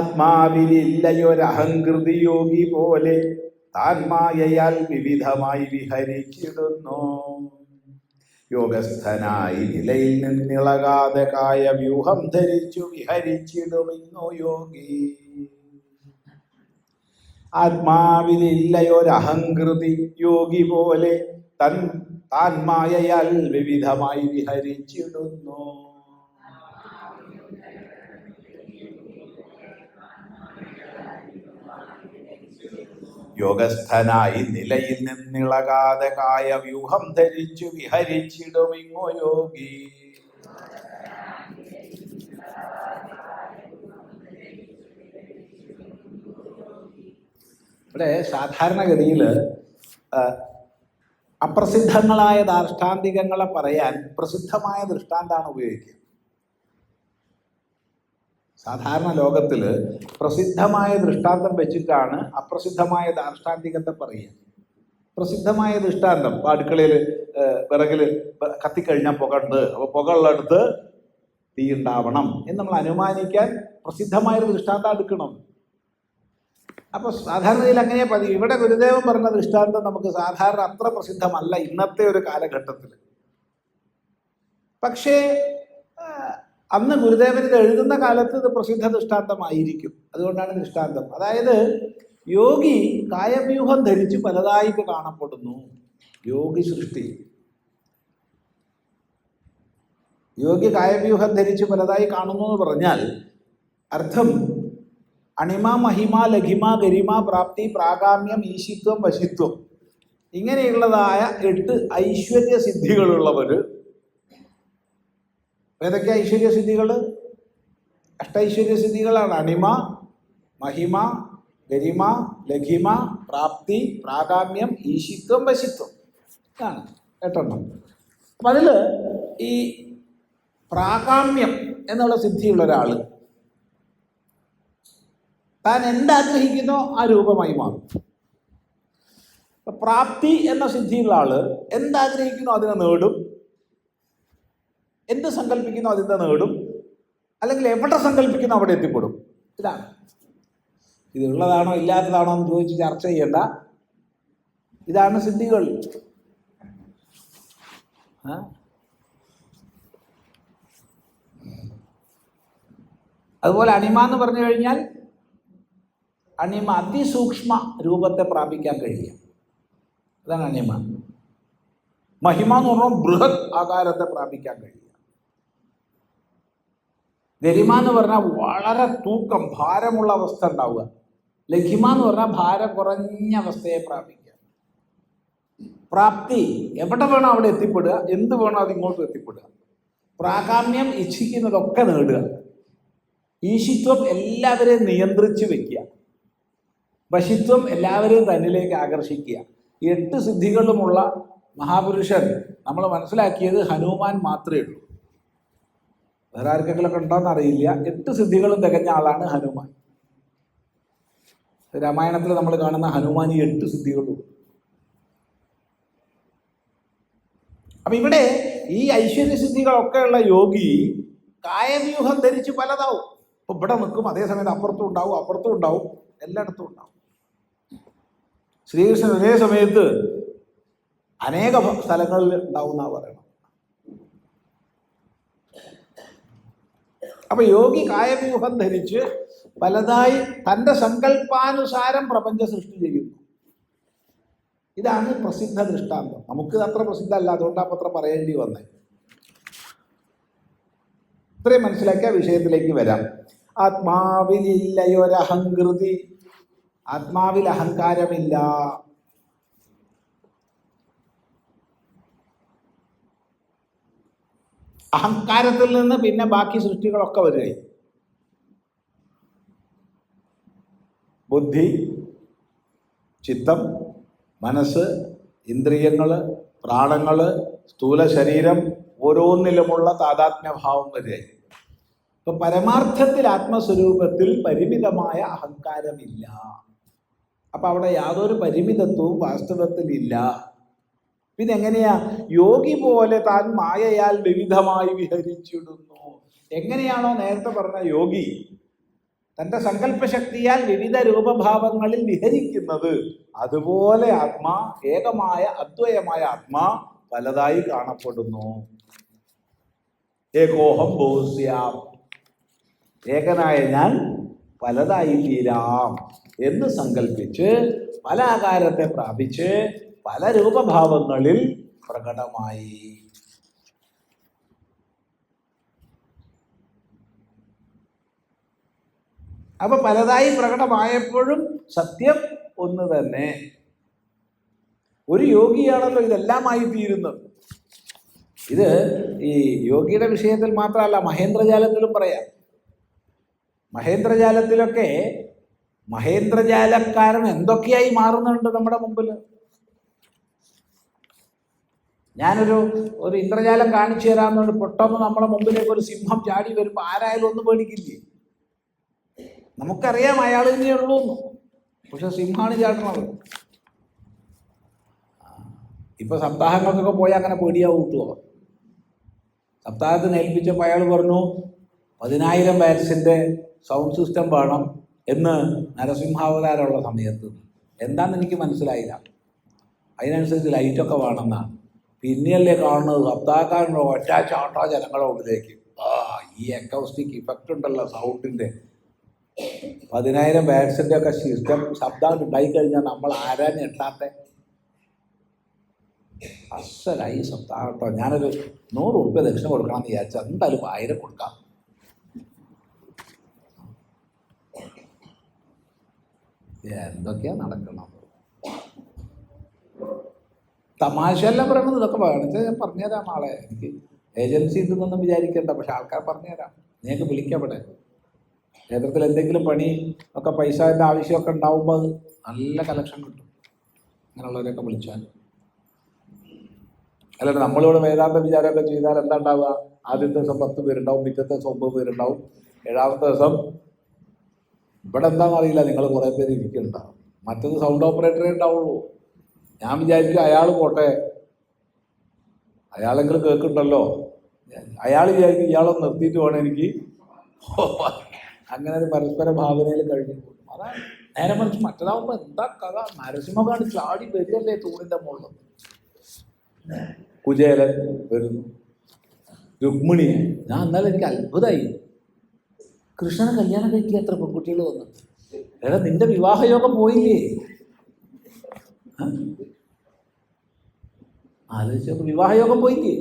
ആത്മാവിലില്ലയൊരഹങ്കൃതി യോഗി പോലെ താൻ മായയാൽ വിവിധമായി വിഹരിച്ചിടുന്നു. യോഗസ്ഥനായി നിലയിൽ നിന്നിളകാതെ കായ വ്യൂഹം ധരിച്ചു വിഹരിച്ചിടുമിന്നു യോഗി. ആത്മാവിലില്ലയൊരഹങ്കൃതി യോഗി പോലെ തൻ താൻ മായയാൽ വിവിധമായി വിഹരിച്ചിടുന്നു. യോഗസ്ഥനായി നിലയിൽ നിന്നിളകാതെ കായ വ്യൂഹം ധരിച്ചു വിഹരിച്ചിടുമിങ്ങോ യോഗി. ഇവിടെ സാധാരണഗതിയിൽ അപ്രസിദ്ധങ്ങളായ ദാർഷ്ടാന്തികങ്ങളെ പറയാൻ പ്രസിദ്ധമായ ദൃഷ്ടാന്താണ് ഉപയോഗിക്കുക. സാധാരണ ലോകത്തിൽ പ്രസിദ്ധമായ ദൃഷ്ടാന്തം വെച്ചിട്ടാണ് അപ്രസിദ്ധമായ ദാർഷ്ടാന്തികത്തെ പറയുക. പ്രസിദ്ധമായ ദൃഷ്ടാന്തം ഇപ്പൊ അടുക്കളയിൽ വിറകിൽ കത്തിക്കഴിഞ്ഞാൽ പുകണ്ട് അപ്പോൾ പുകളുള്ളടുത്ത് തീ ഉണ്ടാവണം എന്ന് നമ്മൾ അനുമാനിക്കാൻ പ്രസിദ്ധമായൊരു ദൃഷ്ടാന്തം എടുക്കണം അപ്പൊ സാധാരണയിൽ അങ്ങനെ പതിവ്. ഇവിടെ ഗുരുദേവൻ പറഞ്ഞ ദൃഷ്ടാന്തം നമുക്ക് സാധാരണ അത്ര പ്രസിദ്ധമല്ല ഇന്നത്തെ ഒരു കാലഘട്ടത്തിൽ പക്ഷേ അന്ന് ഗുരുദേവൻ ഇത് എഴുതുന്ന കാലത്ത് ഇത് പ്രസിദ്ധ ദൃഷ്ടാന്തമായിരിക്കും. അതുകൊണ്ടാണ് ദൃഷ്ടാന്തം. അതായത് യോഗി കായവ്യൂഹം ധരിച്ച് പലതായിട്ട് കാണപ്പെടുന്നു. യോഗി സൃഷ്ടി. യോഗി കായവ്യൂഹം ധരിച്ച് പലതായി കാണുന്നു എന്ന് പറഞ്ഞാൽ അർത്ഥം അണിമ മഹിമ ലഘിമ ഗരിമ പ്രാപ്തി പ്രാകാമ്യം ഈശിത്വം വശിത്വം. ഇങ്ങനെയുള്ളതായ എട്ട് ഐശ്വര്യ സിദ്ധികളുള്ളവർ ഏതൊക്കെ ഐശ്വര്യ സിദ്ധികൾ അഷ്ടൈശ്വര്യ സിദ്ധികളാണ്. അണിമ മഹിമ ഗരിമ ലഘിമ പ്രാപ്തി പ്രാകാമ്യം ഈശിത്വം വശിത്വം. ഇതാണ് എട്ടെണ്ണം. അപ്പം അതിൽ ഈ പ്രാകാമ്യം എന്നുള്ള സിദ്ധിയുള്ള ഒരാൾ താൻ എന്താഗ്രഹിക്കുന്നോ? ആ രൂപമായി മാറും. പ്രാപ്തി എന്ന സിദ്ധിയുള്ള ആൾ എന്താഗ്രഹിക്കുന്നോ? അതിനെ നേടും. എന്ത് സങ്കല്പിക്കുന്നു അതിന്റെ നേടും? അല്ലെങ്കിൽ എവിടെ സങ്കല്പിക്കുന്നു അവിടെ എത്തിപ്പെടും? ഇതാണ്. ഇത് ഉള്ളതാണോ ഇല്ലാത്തതാണോ എന്ന് ചോദിച്ച് ചർച്ച ചെയ്യേണ്ട. ഇതാണ് സിദ്ധികൾ? അതുപോലെ അണിമ എന്ന് പറഞ്ഞു കഴിഞ്ഞാൽ അണിമ അതിസൂക്ഷ്മ രൂപത്തെ പ്രാപിക്കാൻ കഴിയുക അതാണ് അണിമ. മഹിമ എന്ന് പറഞ്ഞാൽ ബൃഹത് ആകാരത്തെ പ്രാപിക്കാൻ കഴിയും. ഗരിമ എന്ന് പറഞ്ഞാൽ വളരെ തൂക്കം ഭാരമുള്ള അവസ്ഥ ഉണ്ടാവുക. ലഘിമ എന്ന് പറഞ്ഞാൽ ഭാരം കുറഞ്ഞ അവസ്ഥയെ പ്രാപിക്കുക. പ്രാപ്തി എവിടെ വേണോ അവിടെ എത്തിപ്പെടുക എന്ത് വേണോ അത് ഇങ്ങോട്ട് എത്തിപ്പെടുക. പ്രാകാമ്യം ഇച്ഛിക്കുന്നതൊക്കെ നേടുക. ഈശിത്വം എല്ലാവരെയും നിയന്ത്രിച്ചു വെക്കുക. വശിത്വം എല്ലാവരെയും തന്നിലേക്ക് ആകർഷിക്കുക. എട്ട് സിദ്ധികളുമുള്ള മഹാപുരുഷൻ നമ്മൾ മനസ്സിലാക്കിയത് ഹനുമാൻ മാത്രമേ ഉള്ളൂ. വേറെ ആർക്കെങ്കിലൊക്കെ ഉണ്ടോയെന്ന് അറിയില്ല. എട്ട് സിദ്ധികളും തികഞ്ഞ ആളാണ് ഹനുമാൻ. രാമായണത്തിൽ നമ്മൾ കാണുന്ന ഹനുമാൻ ഈ എട്ട് സിദ്ധികളും അപ്പൊ ഇവിടെ ഈ ഐശ്വര്യ സിദ്ധികളൊക്കെ ഉള്ള യോഗി കായവ്യൂഹം ധരിച്ച് പലതാവും. ഇപ്പൊ ഇവിടെ നിൽക്കും അതേസമയത്ത് അപ്പുറത്തും ഉണ്ടാവും അപ്പുറത്തും ഉണ്ടാവും എല്ലായിടത്തും ഉണ്ടാവും. ശ്രീകൃഷ്ണൻ ഒരേ സമയത്ത് അനേക സ്ഥലങ്ങളിൽ ഉണ്ടാവും എന്നാണ് പറയണം അപ്പൊ യോഗി കായവ്യൂഹം ധരിച്ച് പലതായി തന്റെ സങ്കല്പാനുസാരം പ്രപഞ്ച സൃഷ്ടി ചെയ്യുന്നു. ഇതാണ് പ്രസിദ്ധ ദൃഷ്ടാന്തം. നമുക്ക് അത്ര പ്രസിദ്ധമല്ല അതുകൊണ്ടാണ് അത്ര പറയേണ്ടി വന്നത് ഇത്രയും മനസ്സിലാക്കിയ വിഷയത്തിലേക്ക് വരാം. ആത്മാവിലില്ലയൊരഹങ്കൃതി ആത്മാവിൽ അഹങ്കാരമില്ല. അഹങ്കാരത്തിൽ നിന്ന് പിന്നെ ബാക്കി സൃഷ്ടികളൊക്കെ വരികയായി. ബുദ്ധി ചിത്തം മനസ്സ് ഇന്ദ്രിയങ്ങൾ പ്രാണങ്ങൾ സ്ഥൂല ശരീരം ഓരോന്നിലുമുള്ള താതാത്മ്യഭാവം വരികയായി. ഇപ്പൊ പരമാർത്ഥത്തിൽ ആത്മസ്വരൂപത്തിൽ പരിമിതമായ അഹങ്കാരമില്ല. അപ്പൊ അവിടെ യാതൊരു പരിമിതത്വവും വാസ്തവത്തിൽ ഇല്ല പിന്നെ എങ്ങനെയാ യോഗി പോലെ താൻ മായയാൽ വിവിധമായി വിഹരിച്ചിടുന്നു. എങ്ങനെയാണോ നേരത്തെ പറഞ്ഞ യോഗി തന്റെ സങ്കല്പശക്തിയാൽ വിവിധ രൂപഭാവങ്ങളിൽ വിഹരിക്കുന്നത്. അതുപോലെ ആത്മാ ഏകമായ അദ്വയമായ ആത്മാ പലതായി കാണപ്പെടുന്നു. ഏകോഹം ബോസ്യാം ഏകനായ ഞാൻ പലതായി തീരാം എന്ന് സങ്കല്പിച്ച് പല ആകാരത്തെ പ്രാപിച്ച് പല രൂപഭാവങ്ങളിൽ പ്രകടമായി. അപ്പൊ പലതായി പ്രകടമായപ്പോഴും സത്യം ഒന്ന് തന്നെ. ഒരു യോഗിയാണല്ലോ ഇതെല്ലാമായി തീരുന്നത്. ഇത് ഈ യോഗിയുടെ വിഷയത്തിൽ മാത്രമല്ല മഹേന്ദ്രജാലത്തിലും പറയാം. മഹേന്ദ്രജാലത്തിലൊക്കെ മഹേന്ദ്രജാലക്കാരൻ എന്തൊക്കെയായി മാറുന്നുണ്ട് നമ്മുടെ മുമ്പിൽ ഞാനൊരു ഒരു ഇന്ദ്രജാലം കാണിച്ചു തരാമെന്നുണ്ട്. പെട്ടെന്ന് നമ്മുടെ മുമ്പിലേക്ക് ഒരു സിംഹം ചാടി വരുമ്പോൾ ആരായാലും ഒന്നും പേടിക്കില്ലേ? നമുക്കറിയാം അയാൾ തന്നെയേ ഉള്ളൂ എന്ന്. പക്ഷെ സിംഹമാണ് ചാടണത്. ഇപ്പൊ സപ്താഹങ്ങൾക്കൊക്കെ പോയി അങ്ങനെ പേടിയാവും കിട്ടുമോ സപ്താഹത്തിന് ഏൽപ്പിച്ചപ്പോൾ അയാൾ പറഞ്ഞു പതിനായിരം വാറ്റ്സിന്റെ സൗണ്ട് സിസ്റ്റം വേണം എന്ന് നരസിംഹാവതാരമുള്ള സമയത്ത്. എന്താണെന്ന് എനിക്ക് മനസ്സിലായില്ല. അതിനനുസരിച്ച് ലൈറ്റൊക്കെ വേണമെന്നാണ്. പിന്നെയല്ലേ കാണുന്നത്? സപ്താഹക്കാരന്റെ ഒറ്റ ചാട്ടാ ജനങ്ങളുടെ ഉള്ളിലേക്ക്. ആ ഈ അക്കൗസ്റ്റിക് ഇഫക്റ്റ് ഉണ്ടല്ലോ സൗണ്ടിന്റെ. പതിനായിരം വാറ്റ്സിന്റെ ഒക്കെ സിസ്റ്റം ശബ്ദം ഉണ്ടായി കഴിഞ്ഞാൽ നമ്മൾ ആരാ ഞെട്ടാത്തെ അസലായി കേട്ടോ. ഞാനൊരു നൂറ് ഉറുപ്പ്യ ദക്ഷിണ കൊടുക്കണം എന്ന് വിചാരിച്ചാൽ എന്തായാലും ആയിരം കൊടുക്കാം. എന്തൊക്കെയാ നടക്കണം തമാശയെല്ലാം പറയണത് ഇതൊക്കെ വേണമെന്ന് ഞാൻ പറഞ്ഞുതരാം ആളെ. എനിക്ക് ഏജൻസി ഉണ്ടെന്നൊന്നും വിചാരിക്കണ്ട പക്ഷെ ആൾക്കാർ പറഞ്ഞുതരാം. നിങ്ങൾക്ക് വിളിക്കാം ഇവിടെ ക്ഷേത്രത്തിൽ എന്തെങ്കിലും പണി ഒക്കെ പൈസേന്റെ ആവശ്യമൊക്കെ ഉണ്ടാവുമ്പോൾ നല്ല കലക്ഷൻ കിട്ടും. അങ്ങനെയുള്ളവരെയൊക്കെ വിളിച്ചാൽ. അല്ലാണ്ട് നമ്മളിവിടെ വേദാന്ത വിചാരമൊക്കെ ചെയ്താൽ എന്താ ഉണ്ടാവുക? ആദ്യത്തെ ദിവസം പത്ത് പേരുണ്ടാവും പിറ്റത്തെ ദിവസം ഒമ്പത് പേരുണ്ടാവും. ഏഴാമത്തെ ദിവസം ഇവിടെ എന്താണെന്ന് അറിയില്ല നിങ്ങൾ കുറേ പേര് ഇരിക്കുന്നുണ്ടാവും. മറ്റത് സൗണ്ട് ഓപ്പറേറ്ററേ ഉണ്ടാവുള്ളൂ. ഞാൻ വിചാരിക്കും അയാൾ പോട്ടെ. അയാളെങ്കിലും കേൾക്കുന്നുണ്ടല്ലോ അയാൾ വിചാരിക്കും ഇയാളെ നിർത്തിയിട്ട് വേണം എനിക്ക് അങ്ങനെ ഒരു പരസ്പര ഭാവനയിൽ കഴിഞ്ഞു. അതാണ് നേരെ മറിച്ച് മറ്റേതാവുമ്പോൾ എന്താ കഥ? നരസിംഹമാണ് ചാടി വരികയല്ലേ തൂണിന്റെ മുകളിൽ. കുചേലൻ വരുന്നു. രുക്മിണി ഞാൻ എന്നാലും എനിക്ക് അത്ഭുതമായി. കൃഷ്ണനെ കല്യാണം കഴിക്കുക എത്ര പെൺകുട്ടികൾ വന്നു? എടാ നിന്റെ വിവാഹയോഗം പോയില്ലേ? ആലോചിച്ചപ്പോൾ വിവാഹയോഗം പോയില്ലേ?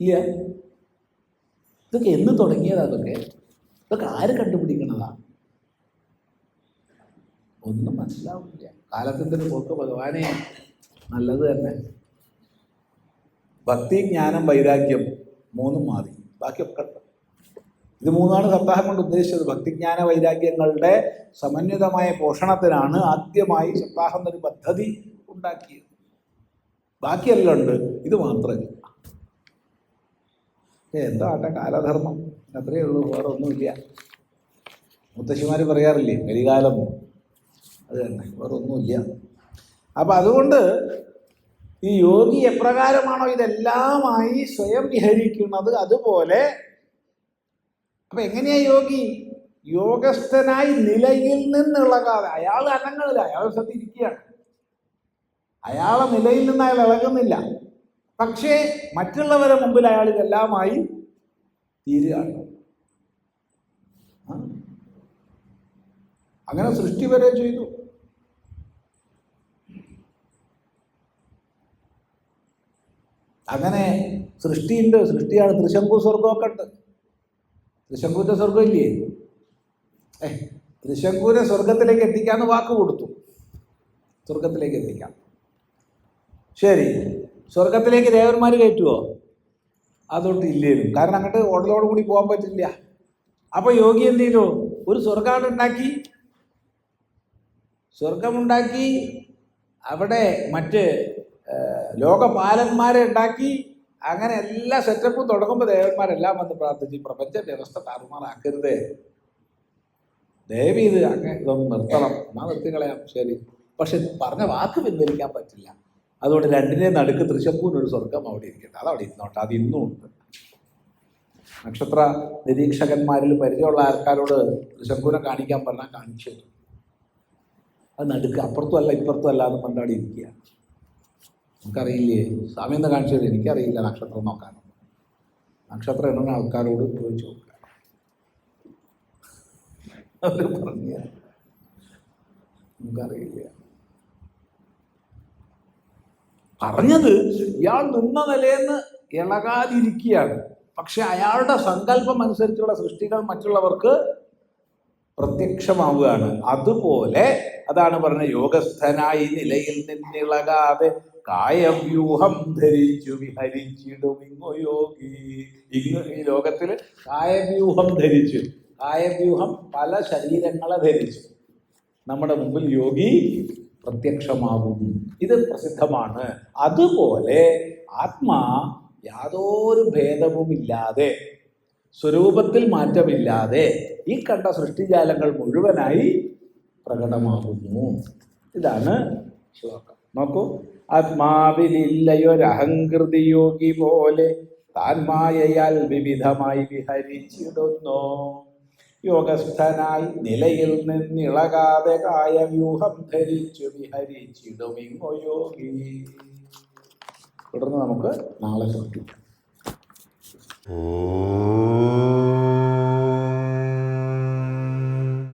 ഇല്ല. ഇതൊക്കെ എന്ന് തുടങ്ങിയതാ അതൊക്കെ ഇതൊക്കെ ആര് കണ്ടുപിടിക്കണതാ? ഒന്നും മനസ്സിലാവില്ല കാലത്തിന്റെ ഒരു പോക്ക് ഭഗവാനെ നല്ലത് തന്നെ. ഭക്തി ജ്ഞാനം വൈരാഗ്യം മൂന്നും മാറി. ബാക്കിയൊക്കെ. ഇത് മൂന്നാണ് സപ്താഹം കൊണ്ട് ഉദ്ദേശിച്ചത്. ഭക്തിജ്ഞാന വൈരാഗ്യങ്ങളുടെ സമന്വിതമായ പോഷണത്തിനാണ് ആദ്യമായി സപ്താഹം എന്നൊരു പദ്ധതി ഉണ്ടാക്കിയത്. ബാക്കിയെല്ലാം ഉണ്ട്. ഇത് മാത്രമല്ല എന്താ ആട്ടെ കാലധർമ്മം? അത്രയേ ഉള്ളൂ വേറെ ഒന്നുമില്ല മുത്തശ്ശിമാർ പറയാറില്ലേ കരികാലം അത് തന്നെ വേറെ ഒന്നുമില്ല അപ്പം അതുകൊണ്ട് ഈ യോഗി എപ്രകാരമാണോ ഇതെല്ലാമായി സ്വയം വിഹരിക്കുന്നത്? അതുപോലെ അപ്പൊ എങ്ങനെയാ യോഗി? യോഗസ്ഥനായി നിലയിൽ നിന്നുള്ള കാലം അയാൾ അനങ്ങളില്ല അയാൾ ശ്രദ്ധിക്കുകയാണ് അയാളെ നിലയിൽ നിന്ന് അയാൾ ഇളകുന്നില്ല. പക്ഷേ മറ്റുള്ളവരെ മുമ്പിൽ അയാൾ ഇതെല്ലാമായി തീരുകയാണ്. അങ്ങനെ സൃഷ്ടി വരെ ചെയ്തു. അങ്ങനെ സൃഷ്ടിയുണ്ട്. സൃഷ്ടിയാണ് തൃശങ്കു സ്വർഗമൊക്കെ ഉണ്ട്. ത്രിശങ്കുവിന്റെ സ്വർഗം ഇല്ലേ? ഏ തൃശങ്കൂരെ സ്വർഗത്തിലേക്ക് എത്തിക്കാന്ന് വാക്ക് കൊടുത്തു. സ്വർഗത്തിലേക്ക് എത്തിക്കാം. ശരി. സ്വർഗത്തിലേക്ക് ദേവന്മാർ കയറ്റുമോ അതൊട്ട് ഇല്ലേലും. കാരണം അങ്ങോട്ട് ഓടലോട് കൂടി പോകാൻ പറ്റില്ല. അപ്പോൾ യോഗി എന്ത് ചെയ്തു? ഒരു സ്വർഗാട് ഉണ്ടാക്കി. സ്വർഗമുണ്ടാക്കി അവിടെ മറ്റ് ലോകപാലന്മാരെ ഉണ്ടാക്കി. അങ്ങനെ എല്ലാ സെറ്റപ്പും തുടങ്ങുമ്പോൾ ദേവന്മാരെല്ലാം വന്ന് പ്രാർത്ഥിച്ച് പ്രപഞ്ച വ്യവസ്ഥ താറുമാറാക്കരുത്. ദയവ് ഇത് അങ്ങനെ ഇതൊന്ന് നിർത്തണം. എന്നാ നിർത്തിക്കളയാം ശരി. പക്ഷെ പറഞ്ഞ വാക്ക് പിൻവലിക്കാൻ പറ്റില്ല. അതുകൊണ്ട് രണ്ടിനെ നടുക്ക് ഒരു സ്വർഗം അവിടെ ഇരിക്കട്ടെ. അത് അവിടെ ഇരുന്നോട്ടെ. അത് ഇന്നും ഉണ്ട്. നക്ഷത്ര നിരീക്ഷകന്മാരിൽ പരിചയമുള്ള ആൾക്കാരോട് ശങ്കുനെ കാണിക്കാൻ പറഞ്ഞാൽ കാണിച്ചു അത് നടുക്ക് അപ്പുറത്തും അല്ല ഇപ്പുറത്തും അല്ല എന്ന് പറഞ്ഞാൽ അവിടെ ഇരിക്കുക നമുക്കറിയില്ലേ? സ്വാമി എന്ന് കാണിച്ചത് എനിക്കറിയില്ല നക്ഷത്രം നോക്കാൻ. നക്ഷത്രം എണ്ണുന്ന ആൾക്കാരോട് ചോദിച്ചു നോക്കുക. അവർ പറഞ്ഞു. നമുക്കറിയില്ല. പറഞ്ഞത് ഇയാൾ നിന്ന നിലയെന്ന് ഇളകാതിരിക്കുകയാണ്. പക്ഷെ അയാളുടെ സങ്കല്പം അനുസരിച്ചുള്ള സൃഷ്ടികൾ മറ്റുള്ളവർക്ക് പ്രത്യക്ഷമാവുകയാണ്. അതുപോലെ അതാണ് പറഞ്ഞ യോഗസ്ഥനായി നിലയിൽ നിന്നിളകാതെ കായവ്യൂഹം ധരിച്ചു വിഹരിച്ചിടും. ഇങ്ങോ യോഗി ഇങ്ങ് ഈ ലോകത്തിൽ കായവ്യൂഹം ധരിച്ചു. കായവ്യൂഹം പല ശരീരങ്ങളെ ധരിച്ചു. നമ്മുടെ മുമ്പിൽ യോഗി പ്രത്യക്ഷമാകും ഇത് പ്രസിദ്ധമാണ്. അതുപോലെ ആത്മാ യാതൊരു ഭേദവുമില്ലാതെ സ്വരൂപത്തിൽ മാറ്റമില്ലാതെ ഈ കണ്ട സൃഷ്ടിജാലങ്ങൾ മുഴുവനായി പ്രകടമാകുന്നു. ഇതാണ് ശ്ലോകം. നോക്കൂ. ആത്മാവിലില്ലയൊരഹങ്കൃതി യോഗി പോലെ താൻ മായയാൽ വിവിധമായി വിഹരിച്ചിടുന്നു. യോഗസ്ഥനായി നിലയിൽ നിന്നിളകാതെ കായവ്യൂഹം ധരിച്ചു വിഹരിച്ചിടുമിങ്ങോ യോഗി. തുടർന്ന് നമുക്ക് നാളെ ഓ